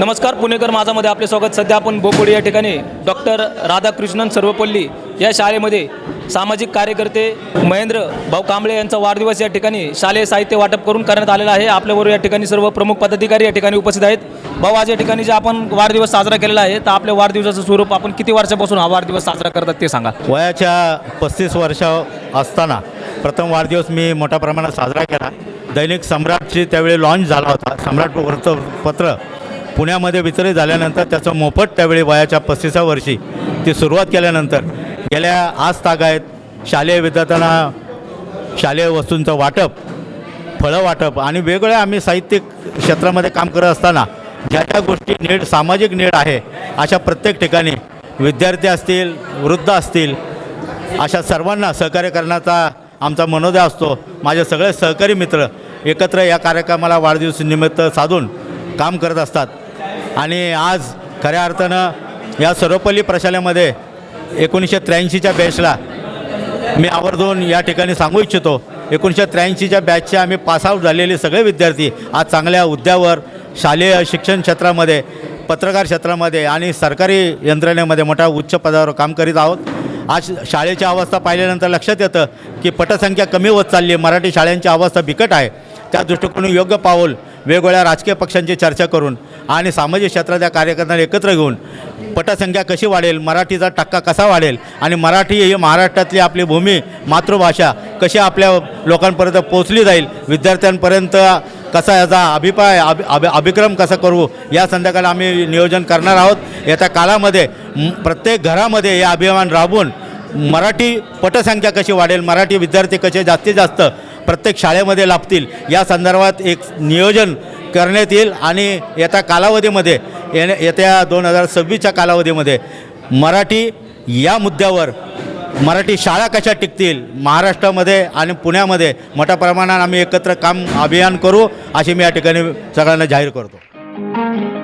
नमस्कार पुणेकर माझामध्ये आपले स्वागत. सध्या आपण बोकोडी या ठिकाणी डॉक्टर राधाकृष्णन सर्वपल्ली या शाळेमध्ये सामाजिक कार्यकर्ते महेंद्र भाऊ कांबळे यांचा वाढदिवस या ठिकाणी शालेय साहित्य वाटप करून करण्यात आलेला आहे. आपल्याबरोबर या ठिकाणी सर्व प्रमुख पदाधिकारी या ठिकाणी उपस्थित आहेत. भाऊ आज या ठिकाणी जे आपण वाढदिवस साजरा केलेला आहे तर आपल्या वाढदिवसाचं स्वरूप आपण किती वर्षापासून हा वाढदिवस साजरा करतात ते सांगा. वयाच्या पस्तीस वर्ष असताना प्रथम वाढदिवस मी मोठ्या प्रमाणात साजरा केला. दैनिक सम्राटची त्यावेळी लॉन्च झाला होता. सम्राट वृत्तपत्र पुण्यामध्ये वितरित झाल्यानंतर त्याचं मोफत त्यावेळी वयाच्या पस्तीसा वर्षी ती सुरुवात केल्यानंतर गेल्या आज ताग आहेत. शालेय विद्यार्थ्यांना शालेय वस्तूंचं वाटप फळं वाटप आणि वेगवेगळ्या आम्ही साहित्यिक क्षेत्रामध्ये काम करत असताना ज्या ज्या गोष्टी नीड सामाजिक नीड आहे अशा प्रत्येक ठिकाणी विद्यार्थी असतील वृद्ध असतील अशा सर्वांना सहकार्य करण्याचा आमचा मनोदय असतो. माझे सगळे सहकारी मित्र एकत्र या कार्यक्रमाला वाढदिवस निमित्त साधून काम करत असतात. आणि आज खऱ्या अर्थानं या सर्वपल्ली प्रशालेमध्ये एकोणीसशे त्र्याऐंशीच्या बॅचला मी आवर्जून या ठिकाणी सांगू इच्छितो. एकोणीसशे त्र्याऐंशीच्या बॅचचे आम्ही पासआउट झालेले सगळे विद्यार्थी आज चांगल्या हुद्द्यावर शालेय शिक्षण क्षेत्रामध्ये पत्रकार क्षेत्रामध्ये आणि सरकारी यंत्रणेमध्ये मोठ्या उच्च पदावर काम करीत आहोत. आज शाळेची अवस्था पाहिल्यानंतर लक्षात येतं की पटसंख्या कमी होत चालली आहे. मराठी शाळांची अवस्था बिकट आहे. त्या दृष्टिकोनी योग्य पाऊल वेगवेगळ्या राजकीय पक्षांची चर्चा करून आणि सामाजिक क्षेत्रातल्या कार्यकर्त्यांना एकत्र घेऊन पटसंख्या कशी वाढेल मराठीचा टक्का कसा वाढेल आणि मराठी ही महाराष्ट्रातली आपली भूमी मातृभाषा कशी आपल्या लोकांपर्यंत पोचली जाईल विद्यार्थ्यांपर्यंत कसा याचा अभिप्राय अभि अभि अभिक्रम कसा करू या संध्याकाळी आम्ही नियोजन करणार आहोत. येत्या काळामध्ये प्रत्येक घरामध्ये हे अभियान राबवून मराठी पटसंख्या कशी वाढेल मराठी विद्यार्थी कसे जास्तीत जास्त प्रत्येक शाळेमध्ये लाभतील. या संदर्भात एक नियोजन करण्यात येईल आणि येत्या कालावधीमध्ये येण्या येत्या दोन हजार सव्वीसच्या कालावधीमध्ये मराठी या मुद्द्यावर मराठी शाळा कशा टिकतील महाराष्ट्रामध्ये आणि पुण्यामध्ये मोठ्या प्रमाणात आम्ही एकत्र काम अभियान करू अशी मी या ठिकाणी सगळ्यांना जाहीर करतो.